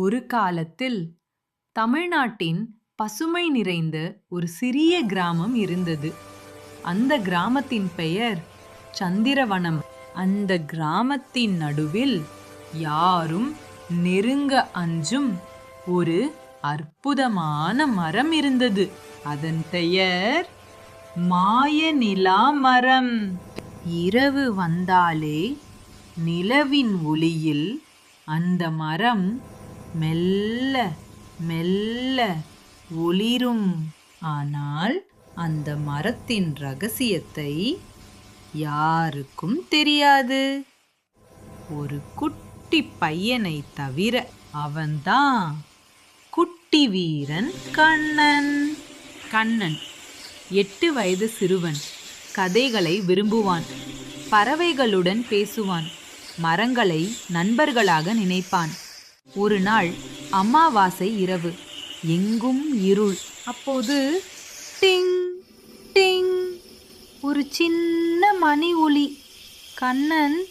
ஒரு காலத்தில் தமிழ்நாட்டின் பசுமை நிறைந்த ஒரு சிறிய கிராமம் இருந்தது. அந்த கிராமத்தின் பெயர் சந்திரவனம். அந்த கிராமத்தின் நடுவில் யாரும் நெருங்க அஞ்சும் ஒரு அற்புதமான மரம் இருந்தது. அதன் பெயர் மாய நிலா மரம் இரவு வந்தாலே நிலவின் ஒளியில் அந்த மரம் மெல்ல மெல்ல ஒளிரும். ஆனால் அந்த மரத்தின் ரகசியத்தை யாருக்கும் தெரியாது. ஒரு குட்டி பையனை தவிர அவன்தான் குட்டி வீரன் கண்ணன். கண்ணன் எட்டு வயது சிறுவன் கதைகளை விரும்புவான் பறவைகளுடன் பேசுவான் மரங்களை நண்பர்களாக நினைப்பான். ஒரு நாள் அமாவாசை இரவு. எங்கும் இருள். அப்போது டிங் டிங். ஒரு சின்ன மணி ஒளி கண்ணன்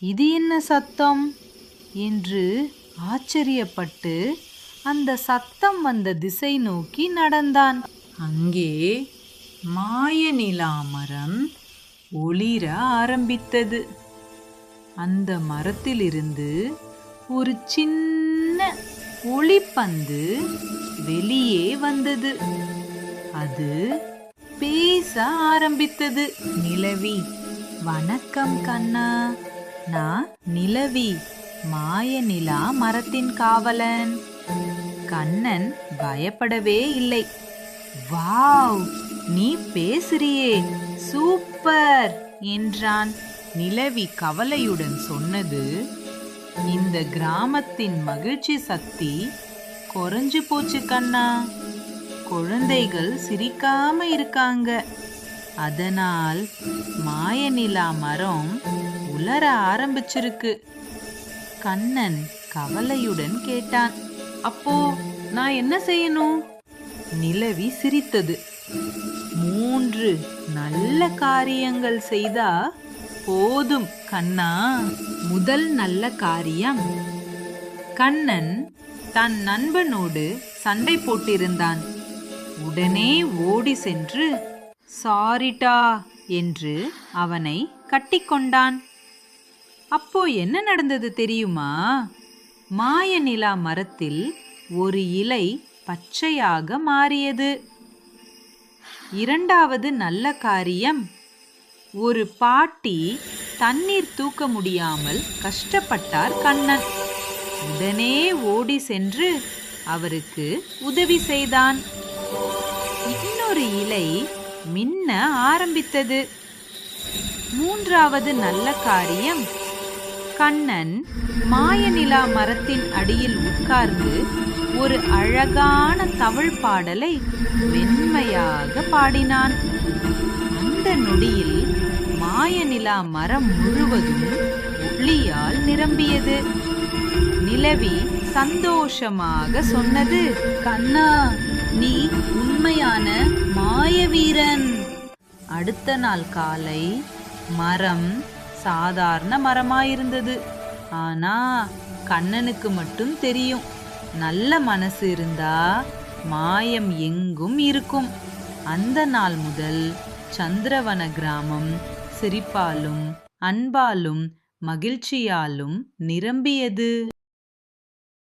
இது என்ன சத்தம்? என்று ஆச்சரியப்பட்டு அந்த சத்தம் வந்த திசை நோக்கி நடந்தான். அங்கே மாய மரம் ஒளிர ஆரம்பித்தது. அந்த மரத்திலிருந்து ஒரு சின்ன ஒளிப்பந்து வெளியே வந்தது. அது பேச ஆரம்பித்தது. நிலவி வணக்கம் கண்ணா. நான் நிலவி மாய நிலா மரத்தின் காவலன். கண்ணன் பயப்படவே இல்லை. வாவ் நீ பேசுறியே. சூப்பர் என்றான். நிலவி கவலையுடன் சொன்னது இந்த கிராமத்தின் மகிழ்ச்சி சக்தி குறைஞ்சு போச்சு கண்ணா. குழந்தைகள் சிரிக்காம இருக்காங்க. அதனால் மாயநிலா மரம் உலர ஆரம்பிச்சிருக்கு. கண்ணன் கவலையுடன் கேட்டான். அப்போ நான் என்ன செய்யணும்? நிலவி சிரித்தது. மூன்று நல்ல காரியங்கள் செய்தா போதும் கண்ணா. முதல் நல்ல காரியம். கண்ணன் தன் நண்பனோடு சண்டை போட்டிருந்தான். உடனே ஓடி சென்று சாரிட்டா என்று அவனை கட்டிக்கொண்டான் அப்போ என்ன நடந்தது தெரியுமா? மாய நிலா மரத்தில் ஒரு இலை பச்சையாக மாறியது. இரண்டாவது நல்ல காரியம் ஒரு பாட்டி தண்ணீர் தூக்க முடியாமல் கஷ்டப்பட்டார் கண்ணன். உடனே ஓடி சென்று அவருக்கு உதவி செய்தான். இன்னொரு இலை மின்ன ஆரம்பித்தது. மூன்றாவது நல்ல காரியம் கண்ணன் மாயநிலா மரத்தின் அடியில் உட்கார்ந்து ஒரு அழகான தமிழ் பாடலை மென்மையாக பாடினான். அந்த நொடியில் மாயநிலா மரம் முழுவதும் ஒளியால் நிரம்பியது. நிலவி சந்தோஷமாக சொன்னது கண்ணா நீ உண்மையான மாயவீரன். அடுத்த நாள் காலை மரம் சாதாரண மரமாயிருந்தது. ஆனா கண்ணனுக்கு மட்டும் தெரியும் நல்ல மனசு இருந்தா மாயம் எங்கும் இருக்கும். அந்த நாள் முதல் சந்திரவன கிராமம் சிரிப்பாலும் அன்பாலும் மகிழ்ச்சியாலும் நிரம்பியது.